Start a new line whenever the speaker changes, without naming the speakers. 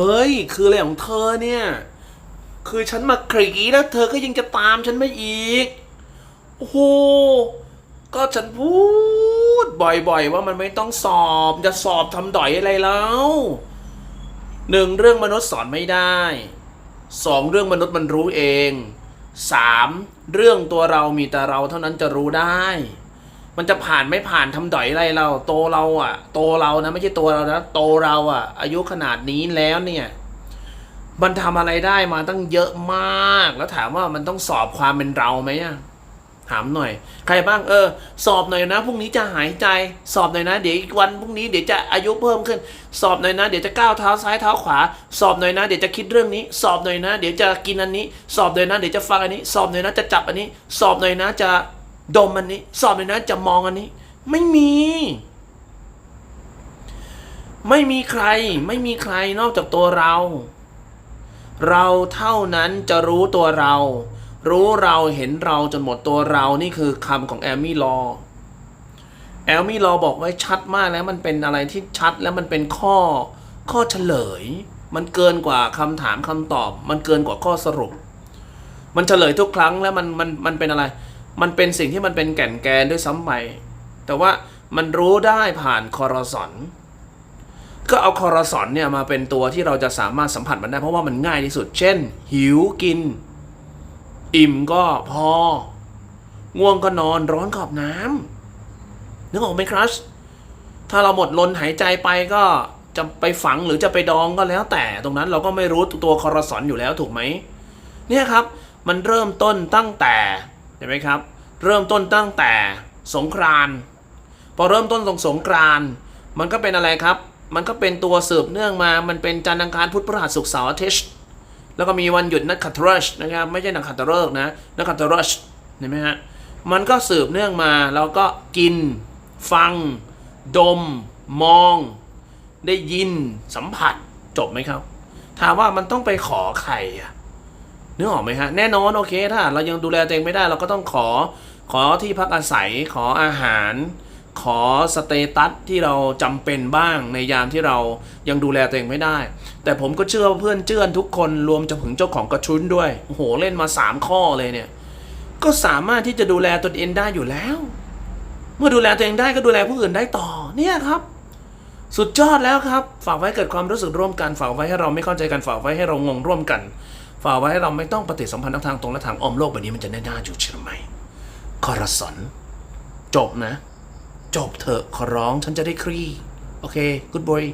เฮ้ย คืออะไรของเธอเนี่ย คือฉันมากรีดแล้วเธอก็ยังจะตามฉันมาอีก โอ้โห ก็ฉันพูดบ่อยๆ ว่ามันไม่ต้องสอบ จะสอบทำดอยอะไรแล้วหนึ่งเรื่องมนุษย์สอนไม่ได้สองเรื่องมนุษย์มันรู้เองสามเรื่องตัวเรามีแต่เราเท่านั้นจะรู้ได้ มันจะผ่านไม่ผ่านทำดอยอะไรเรา โตเราอะโตเรานะไม่ใช่ตัวเรานะโตเราอะอายุขนาดนี้แล้วเนี่ย มันทำอะไรได้มาตั้งเยอะมาก แล้วถามว่ามันต้องสอบความเป็นเราไหมอะถามหน่อย ใครบ้างเออ สอบหน่อยนะพรุ่งนี้จะหายใจ สอบหน่อยนะ เดี๋ยวอีกวันพรุ่งนี้เดี๋ยวจะอายุเพิ่มขึ้น สอบหน่อยนะ เดี๋ยวจะก้าวเท้าซ้ายเท้าขวา สอบหน่อยนะ เดี๋ยวจะคิดเรื่องนี้ สอบหน่อยนะ เดี๋ยวจะกินอันนี้ สอบหน่อยนะ เดี๋ยวจะฟังอันนี้ สอบหน่อยนะจะจับอันนี้ สอบหน่อยนะจะ ดมอันนี้ สอบหน่อยนะจะมองอันนี้ ไม่มี ไม่มีใคร ไม่มีใครนอกจากตัวเรา เราเท่านั้นจะรู้ตัวเรา รู้เราเห็นเราจนหมดตัวเรานี่คือคำของแอลมี่ลอแอลมี่ลอบอกไว้ชัดมากแล้วมันเป็นอะไรที่ชัดแล้วมันเป็นข้อข้อเฉลย มันเกินกว่าคำถามคำตอบ มันเกินกว่าข้อสรุป มันเฉลยทุกครั้งแล้วมันมันมันเป็นอะไร มันเป็นสิ่งที่มันเป็นแก่นแกนด้วยซ้ำไป แต่ว่ามันรู้ได้ผ่านคอรสอนก็เอาคอรสอนเนี่ยมาเป็นตัวที่เราจะสามารถสัมผัสมันได้เพราะว่ามันง่ายที่สุด เช่น หิวกิน อิ่มก็พอ ง่วงก็นอนร้อนขอบน้ำนึกออกไหมครับถ้าเราหมดลมหายใจไปก็จะไปฝังหรือจะไปดองก็แล้ว แต่ตรงนั้นเราก็ไม่รู้ตัวคอรสอนอยู่แล้วถูกไหมเนี่ยครับ มันเริ่มต้นตั้งแต่ เห็นไหมครับ เริ่มต้นตั้งแต่สงกรานพอเริ่มต้นตรงสงกรานมันก็เป็นอะไรครับ มันก็เป็นตัวสืบเนื่องมา มันเป็นจันทร์อังคารพุธพฤหัสศุกร์เสาร์อาทิตย์แล้วก็มีวันหยุดนักขัตฤกษ์นะครับ ไม่ใช่นักขัตฤกษ์นะนักขัตฤกษ์เห็นไหมฮะมันก็สืบเนื่องมาแล้วก็กิน ฟัง ดม มอง ได้ยินสัมผัสจบไหมครับ ถามว่ามันต้องไปขอใครอะ นึกออกไหมฮะ แน่นอนโอเคถ้าเรายังดูแลตัวเองไม่ได้เราก็ต้องขอขอที่พักอาศัยขออาหาร ขอสเตตัสที่เราจำเป็นบ้างในยามที่เรายังดูแลตัวเองไม่ได้ แต่ผมก็เชื่อเพื่อนเจื้อนทุกคนรวมจะถึงเจ้าของกระชุนด้วยโอ้โหเล่นมา 3 ข้อเลยเนี่ย ก็สามารถที่จะดูแลตนเองได้อยู่แล้ว เมื่อดูแลตัวเองได้ก็ดูแลผู้อื่นได้ต่อเนี่ยครับสุดยอดแล้วครับ ฝากไว้เกิดความรู้สึกร่วมกัน ฝากไว้ให้เราไม่เข้าใจกัน ฝากไว้ให้เรางงร่วมกัน ฝากไว้ให้เราไม่ต้องปฏิสัมพันธ์ทั้งทางตรงและทางอ้อมโลกแบบนี้มันจะแน่น่าอยู่เช่ไหมคอรสอนจบนะ จบเถอะขอร้องฉันจะได้คลี่ โอเค good boy